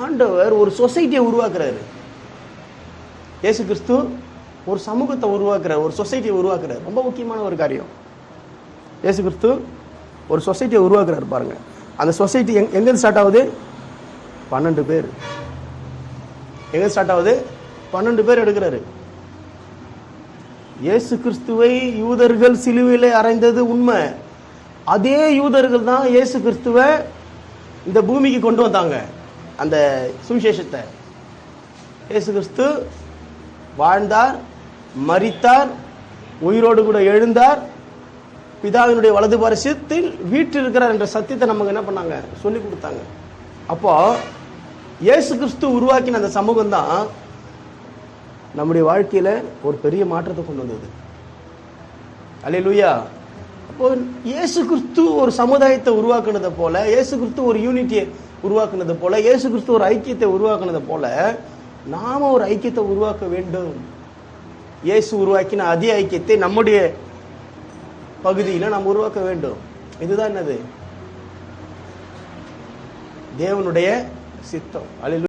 ஆண்டவர் ஒரு சொசைட்டியை உருவாக்குறாரு. இயேசு கிறிஸ்து ஒரு சமூகத்தை உருவாக்குறார் ஒரு சொசைட்டியை உருவாக்குறார். ரொம்ப முக்கியமான ஒரு காரியம். இயேசு கிறிஸ்து ஒரு சொசைட்டியை உருவாக்குறாரு பாருங்க. அந்த சொசைட்டி எங் எங்கே ஸ்டார்ட் ஆகுது? பன்னெண்டு பேர். எங்கே ஸ்டார்ட் ஆகுது? பன்னெண்டு பேர் எடுக்கிறாரு. இயேசு கிறிஸ்துவை யூதர்கள் சிலுவையில் அறைந்தது உண்மை. அதே யூதர்கள் தான் இயேசு கிறிஸ்துவை இந்த பூமிக்கு கொண்டு வந்தாங்க. அந்த சுவிசேஷத்தை. இயேசு கிறிஸ்து வாழ்ந்தார் மறித்தார் உயிரோடு கூட எழுந்தார் பிதாவினுடைய வலது பரிசத்தில் வீட்டில் இருக்கிறார் என்ற சத்தியத்தை நமக்கு என்ன பண்ணாங்க? சொல்லி கொடுத்தாங்க. அப்போ இயேசு கிறிஸ்து உருவாக்கின அந்த சமூகம் தான் நம்முடைய வாழ்க்கையில ஒரு பெரிய மாற்றத்தை கொண்டு வந்தது. அலே லூயா இயேசு கிறிஸ்து ஒரு சமுதாயத்தை உருவாக்குனதை போல இயேசு கிறிஸ்து ஒரு யூனிட்டியை உருவாக்குனது போல இயேசு கிறிஸ்து ஒரு ஐக்கியத்தை உருவாக்குனது போல நாம ஒரு ஐக்கியத்தை உருவாக்க வேண்டும். இயேசு உருவாக்கின அதே ஐக்கியத்தை நம்முடைய பகுதியில நாம் உருவாக்க வேண்டும். இதுதான் என்னது? தேவனுடைய சித்தம். அழில்